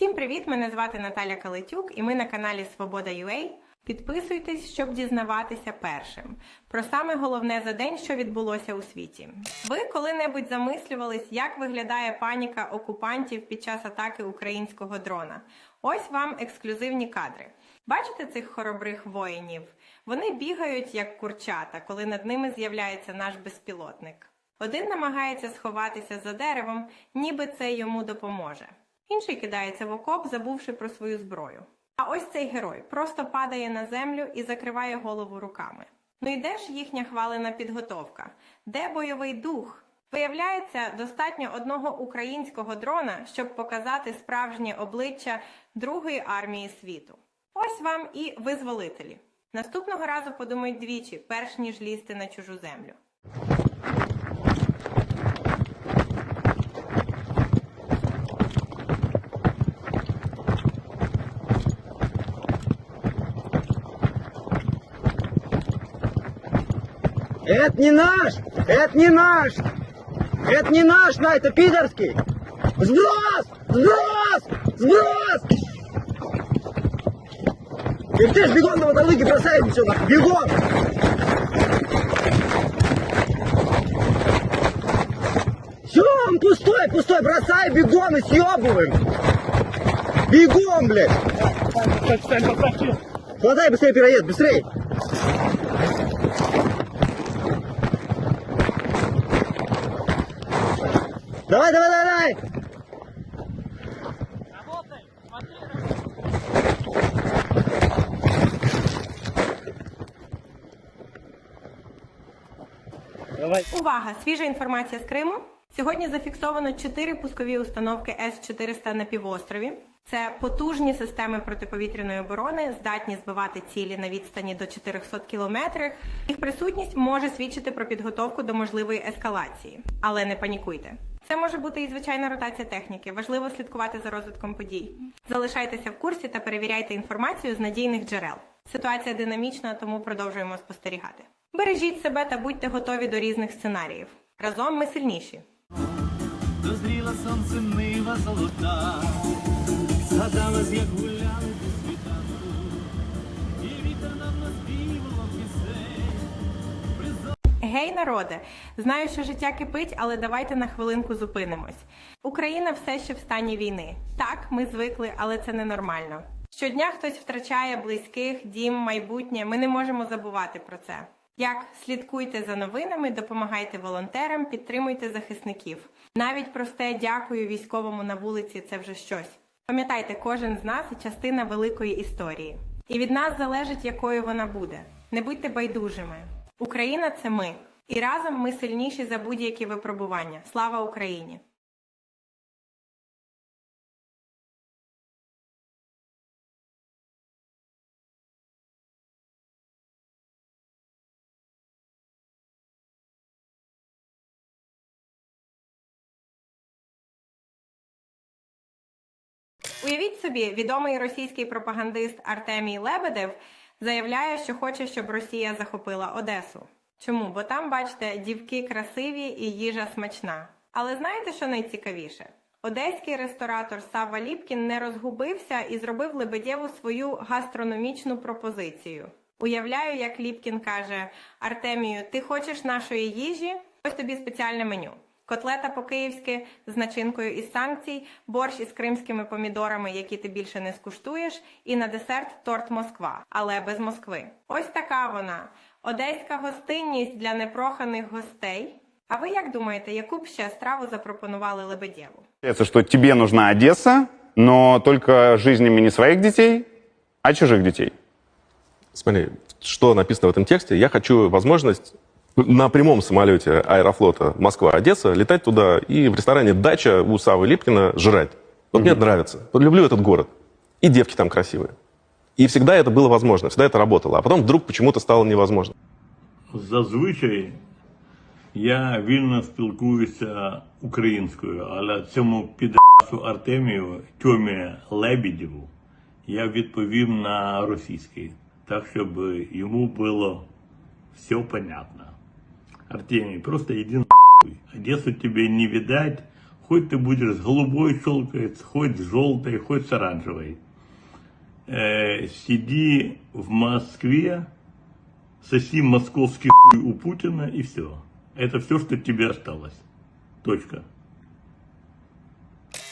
Всім привіт! Мене звати Наталя Калетюк, і ми на каналі Свобода UA. Підписуйтесь, щоб дізнаватися першим про саме головне за день, що відбулося у світі. Ви коли-небудь замислювались, як виглядає паніка окупантів під час атаки українського дрона? Ось вам ексклюзивні кадри. Бачите цих хоробрих воїнів? Вони бігають як курчата, коли над ними з'являється наш безпілотник. Один намагається сховатися за деревом, ніби це йому допоможе. Інший кидається в окоп, забувши про свою зброю. А ось цей герой просто падає на землю і закриває голову руками. Ну і де ж їхня хвалена підготовка? Де бойовий дух? Виявляється, достатньо одного українського дрона, щоб показати справжнє обличчя Другої армії світу. Ось вам і визволителі. Наступного разу подумайте двічі, перш ніж лізти на чужу землю. Это не наш! Это не наш! Это не наш, на, это пидорский! Сброс! Сброс! Сброс! Ты где ж бегом на мотолыге бросаем все нахуй? Бегом! Все, он пустой, пустой, бросай бегом и съебываем! Бегом, блядь! Хватай быстрее пироед, быстрее! Давай, давай, давай, давай! Давай. Увага! Свіжа інформація з Криму. Сьогодні зафіксовано 4 пускові установки С-400 на півострові. Це потужні системи протиповітряної оборони, здатні збивати цілі на відстані до 400 кілометрів. Їх присутність може свідчити про підготовку до можливої ескалації. Але не панікуйте. Це може бути і звичайна ротація техніки. Важливо слідкувати за розвитком подій. Залишайтеся в курсі та перевіряйте інформацію з надійних джерел. Ситуація динамічна, тому продовжуємо спостерігати. Бережіть себе та будьте готові до різних сценаріїв. Разом ми сильніші. Дозріла сонцем нива золота, згадалась, як гуляли до світанку, і вітер нам наспівував пісень. Гей, народе! Знаю, що життя кипить, але давайте на хвилинку зупинимось. Україна все ще в стані війни. Так, ми звикли, але це ненормально. Щодня хтось втрачає близьких, дім, майбутнє. Ми не можемо забувати про це. Як слідкуйте за новинами, допомагайте волонтерам, підтримуйте захисників. Навіть просте дякую військовому на вулиці це вже щось. Пам'ятайте, кожен з нас частина великої історії. І від нас залежить, якою вона буде. Не будьте байдужими. Україна це ми. І разом ми сильніші за будь-які випробування. Слава Україні! Уявіть собі, відомий російський пропагандист Артемій Лебедев заявляє, що хоче, щоб Росія захопила Одесу. Чому? Бо там, бачите, дівки красиві і їжа смачна. Але знаєте, що найцікавіше? Одеський ресторатор Савва Ліпкін не розгубився і зробив Лебедєву свою гастрономічну пропозицію. Уявляю, як Ліпкін каже Артемію: ти хочеш нашої їжі? Ось тобі спеціальне меню. Котлета по-київськи з начинкою із санкцій, борщ із кримськими помідорами, які ти більше не скуштуєш, і на десерт торт Москва, але без Москви. Ось така вона. Одеська гостинність для непроханих гостей. А ви як думаєте, яку б ще страву запропонували Лебедєву? Получается, что тебе нужна Одесса, но только жизнями не своих детей, а чужих детей. Смотри, что написано в этом тексте. Я хочу возможность на прямом самолете Аэрофлота Москва-Одесса летать туда и в ресторане «Дача» у Савы Липкина жрать. Вот мне нравится. Вот люблю этот город. И девки там красивые. И всегда это было возможно, всегда это работало. А потом вдруг почему-то стало невозможно. Зазвичай я вільно спілкуюся українською, але цьому підрасу Артемію Тьомі Лебедєву я відповів на російський, так щоб йому було все понятно. Артемий, просто иди нахуй. Одессу тебе не видать, Хоть ты будешь с голубой щелкой, хоть с желтой, хоть с оранжевой. Э, сиди в Москве, соси московский хуй у Путина и все. Это все, что тебе осталось. Точка.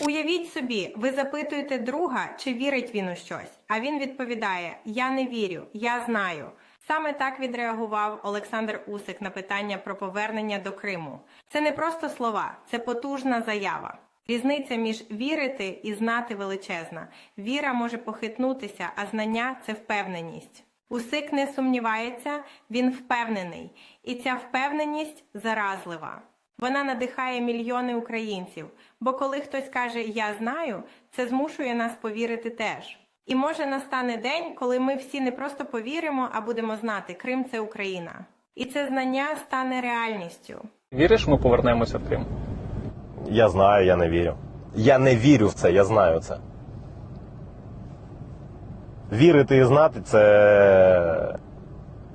Уявіть собі, ви запитуєте друга, чи вірить він у щось, а він відповідає: Я не вірю, я знаю. Саме так відреагував Олександр Усик на питання про повернення до Криму. Це не просто слова, це потужна заява. Різниця між вірити і знати величезна. Віра може похитнутися, а знання це впевненість. Усик не сумнівається, він впевнений, і ця впевненість заразлива. Вона надихає мільйони українців, бо коли хтось каже Я знаю, це змушує нас повірити теж. І може настане день, коли ми всі не просто повіримо, а будемо знати, Крим це Україна. І це знання стане реальністю. Віриш, ми повернемося в Крим? Я знаю, я не вірю. Я не вірю в це, я знаю це. Вірити і знати це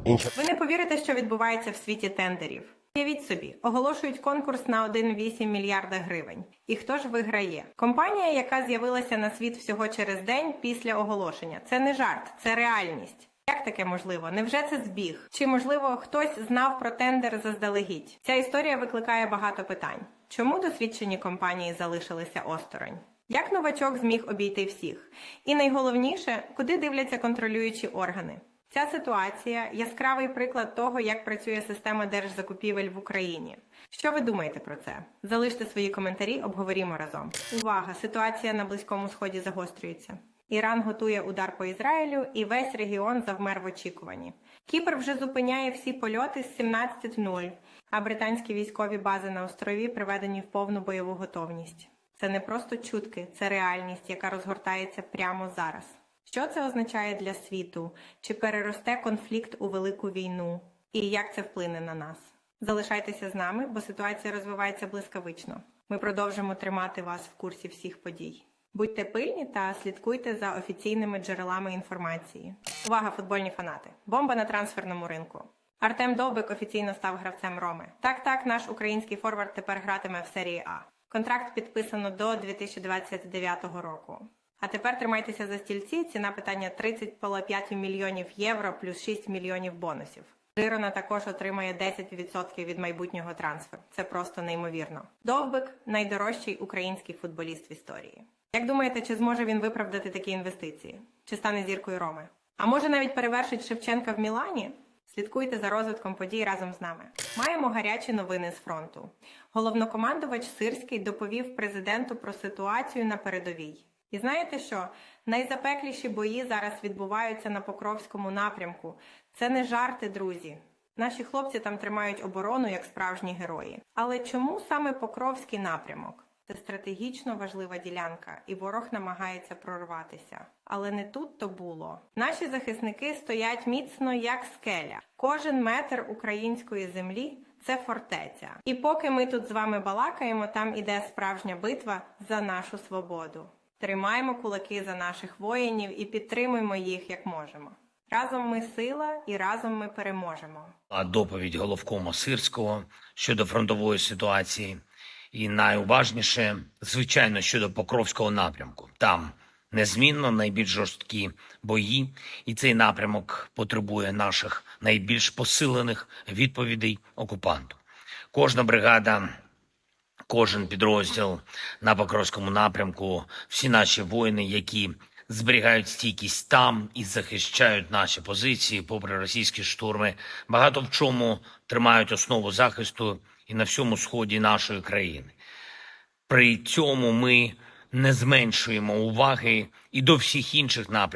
інше. Ви не повірите, що відбувається в світі тендерів. Уявіть собі, оголошують конкурс на 1,8 мільярда гривень. І хто ж виграє? Компанія, яка з'явилася на світ всього через день після оголошення. Це не жарт, це реальність. Як таке можливо? Невже це збіг? Чи можливо хтось знав про тендер заздалегідь? Ця історія викликає багато питань. Чому досвідчені компанії залишилися осторонь? Як новачок зміг обійти всіх? І найголовніше, куди дивляться контролюючі органи? Ця ситуація яскравий приклад того, як працює система держзакупівель в Україні. Що ви думаєте про це? Залиште свої коментарі, обговорімо разом. Увага! Ситуація на Близькому Сході загострюється. Іран готує удар по Ізраїлю, і весь регіон завмер в очікуванні. Кіпр вже зупиняє всі польоти з 17.00, а британські військові бази на острові приведені в повну бойову готовність. Це не просто чутки, це реальність, яка розгортається прямо зараз. Що це означає для світу? Чи переросте конфлікт у велику війну? І як це вплине на нас? Залишайтеся з нами, бо ситуація розвивається блискавично. Ми продовжимо тримати вас в курсі всіх подій. Будьте пильні та слідкуйте за офіційними джерелами інформації. Увага, футбольні фанати! Бомба на трансферному ринку. Артем Довбик офіційно став гравцем Роми. Так, так, наш український форвард тепер гратиме в серії А. Контракт підписано до 2029 року. А тепер тримайтеся за стільці. Ціна питання 30,5 мільйонів євро плюс 6 мільйонів бонусів. Жирона також отримає 10% від майбутнього трансферу. Це просто неймовірно. Довбик найдорожчий український футболіст в історії. Як думаєте, чи зможе він виправдати такі інвестиції? Чи стане зіркою Роми? А може навіть перевершить Шевченка в Мілані? Слідкуйте за розвитком подій разом з нами. Маємо гарячі новини з фронту. Головнокомандувач Сирський доповів президенту про ситуацію на передовій. І знаєте що? Найзапекліші бої зараз відбуваються на Покровському напрямку. Це не жарти, друзі. Наші хлопці там тримають оборону як справжні герої. Але чому саме Покровський напрямок? Це стратегічно важлива ділянка, і ворог намагається прорватися. Але не тут то було. Наші захисники стоять міцно як скеля. Кожен метр української землі це фортеця. І поки ми тут з вами балакаємо, там іде справжня битва за нашу свободу. Тримаємо кулаки за наших воїнів і підтримуємо їх як можемо. Разом ми сила і разом ми переможемо. А доповідь головкома Сирського щодо фронтової ситуації. І найуважніше, звичайно, щодо Покровського напрямку. Там незмінно найбільш жорсткі бої, і цей напрямок потребує наших найбільш посилених відповідей окупанту. Кожна бригада, кожен підрозділ на Покровському напрямку, всі наші воїни, які зберігають стійкість там і захищають наші позиції, попри російські штурми, багато в чому тримають основу захисту і на всьому сході нашої країни. При цьому ми не зменшуємо уваги і до всіх інших напрямків.